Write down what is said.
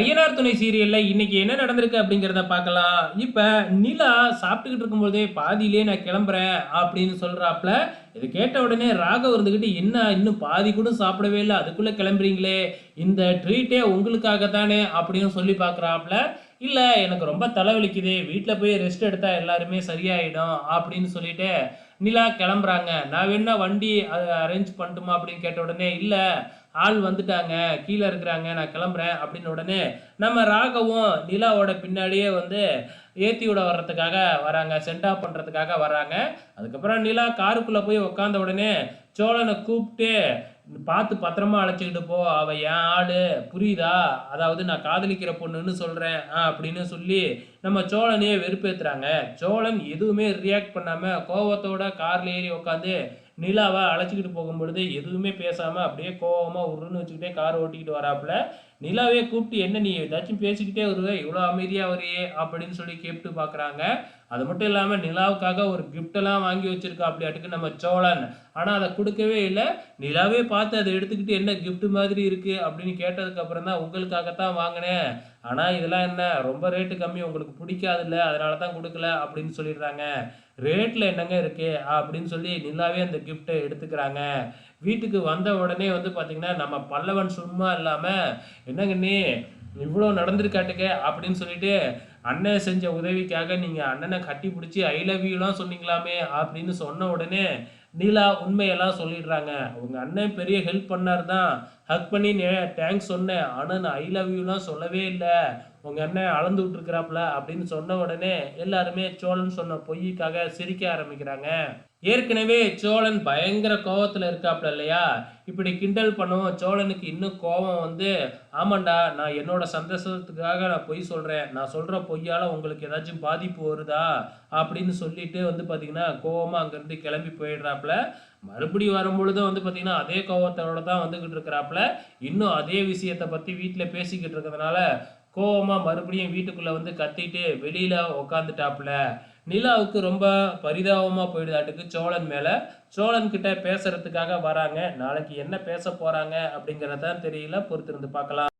ஐயனார் துணை சீரியல்ல இன்னைக்கு என்ன நடந்திருக்கு அப்படிங்கிறத பார்க்கலாம். இப்ப நிலா சாப்பிட்டுக்கிட்டு இருக்கும்போதே பாதியிலே நான் கிளம்புறேன் அப்படின்னு சொல்றாப்ல. இது கேட்ட உடனே ராகவ் இருந்துகிட்டு என்ன இன்னும் பாதி கூட சாப்பிடவே இல்லை அதுக்குள்ள கிளம்புறீங்களே இந்த ட்ரீட்டே உங்களுக்காக தானே அப்படின்னு சொல்லி பார்க்குறாப்ல. இல்லை எனக்கு ரொம்ப தலைவலிக்குது வீட்டில் போய் ரெஸ்ட் எடுத்தா எல்லாருமே சரியாயிடும் அப்படின்னு சொல்லிட்டு நிலா கிளம்புறாங்க. நான் வேணா வண்டி அரேஞ்ச் பண்ணட்டுமா? அப்படின்னு கேட்ட உடனே இல்லை ஆள் வந்துட்டாங்க கீழே இருக்கிறாங்க நான் கிளம்புறேன் அப்படின்னு உடனே நம்ம ராகவும் நிலாவோட பின்னாடியே வந்து ஏற்றி விட வர்றதுக்காக வராங்க சென்ட் ஆஃப் பண்ணுறதுக்காக வராங்க அதுக்கப்புறம் நிலா காருக்குள்ளே போய் உக்காந்த உடனே சோழனை கூப்பிட்டு பார்த்து பத்திரமா அழைச்சிக்கிட்டு போ அவ என் ஆளு புரியுதா? அதாவது நான் காதலிக்கிற பொண்ணுன்னு சொல்கிறேன் அப்படின்னு சொல்லி நம்ம சோழனையே வெறுப்பேற்றுறாங்க சோழன் எதுவுமே ரியாக்ட் பண்ணாமல் கோவத்தோட காரில் ஏறி உட்காந்து நிலாவை அழைச்சிக்கிட்டு போகும்பொழுது எதுவுமே பேசாமல் அப்படியே கோவமாக உருன்னு வச்சுக்கிட்டே கார் ஓட்டிக்கிட்டு வராப்புல. நிலாவே கூப்பிட்டு என்ன நீ ஏதாச்சும் பேசிக்கிட்டே வருவே? இவ்வளோ அமைதியாக வரையே? அப்படின்னு சொல்லி கேப்ட்டு பார்க்குறாங்க. அது மட்டும் இல்லாமல் நிலாவுக்காக ஒரு கிஃப்டெல்லாம் வாங்கி வச்சுருக்கா அப்படியாட்டுக்கு நம்ம சோழன். ஆனால் அதை கொடுக்கவே இல்லை. நிலாவே பார்த்து அதை எடுத்துக்கிட்டு என்ன கிஃப்ட் மாதிரி இருக்குது அப்படின்னு கேட்டதுக்கப்புறம் தான் உங்களுக்காகத்தான் வாங்கினேன். ஆனால் இதெல்லாம் என்ன? ரொம்ப ரேட்டு கம்மி. உங்களுக்கு பிடிக்காதுல்ல. அதனால தான் கொடுக்கல. அப்படின்னு சொல்லிடுறாங்க. ரேட்டில் என்னங்க இருக்குது அப்படின்னு சொல்லி நிலாவே அந்த கிஃப்ட்டை எடுத்துக்கிறாங்க. வீட்டுக்கு வந்த உடனே வந்து பார்த்தீங்கன்னா நம்ம பல்லவன் சும்மா இல்லாமல் என்னங்கண்ணே இவ்வளோ நடந்திருக்காட்டுக்க அப்படின்னு சொல்லிட்டு அண்ணன் செஞ்ச உதவிக்காக நீங்கள் அண்ணனை கட்டி பிடிச்சி ஐ லவ் யூலாம் சொன்னீங்களாமே அப்படின்னு சொன்ன உடனே நீலா உண்மையெல்லாம் சொல்லிடுறாங்க. உங்கள் அண்ணன் பெரிய ஹெல்ப் பண்ணார் தான் ஹக் பண்ணி தேங்க்ஸ் சொன்னேன். ஆனால் நான் ஐ லவ் யூலாம் சொல்லவே இல்லை. உங்கள் அண்ணன் அளந்து விட்டுருக்குறாப்புல அப்படின்னு சொன்ன உடனே எல்லாருமே சோழன் சொன்ன பொய்யுக்காக சிரிக்க ஆரம்பிக்கிறாங்க. ஏற்கனவே சோழன் பயங்கர கோவத்தில் இருக்காப்புல இல்லையா? இப்படி கிண்டல் பண்ணுவோம் சோழனுக்கு இன்னும் கோபம் வந்து ஆமாண்டா நான் என்னோட சந்தோஷத்துக்காக நான் பொய் சொல்கிறேன் நான் சொல்கிற பொய்யால் உங்களுக்கு ஏதாச்சும் பாதிப்பு வருதா? அப்படின்னு சொல்லிட்டு வந்து பார்த்திங்கன்னா கோவமாக அங்கேருந்து கிளம்பி போயிடுறாப்புல மறுபடியும் வரும்பொழுது வந்து பார்த்திங்கன்னா அதே கோவத்தோட தான் வந்துக்கிட்டு இருக்கிறாப்புல இன்னும் அதே விஷயத்தை பற்றி வீட்டில் பேசிக்கிட்டு இருக்கிறதுனால கோவமாக மறுபடியும் வீட்டுக்குள்ளே வந்து கத்திட்டு வெளியில் உக்காந்துட்டாப்புல நிலாவுக்கு ரொம்ப பரிதாபமாக போயிடுதாட்டுக்கு சோழன் மேலே. சோழன் கிட்ட பேசுறதுக்காக வராங்க. நாளைக்கு என்ன பேச போகிறாங்க அப்படிங்கிறதான் தெரியல. பொறுத்திருந்து பார்க்கலாம்.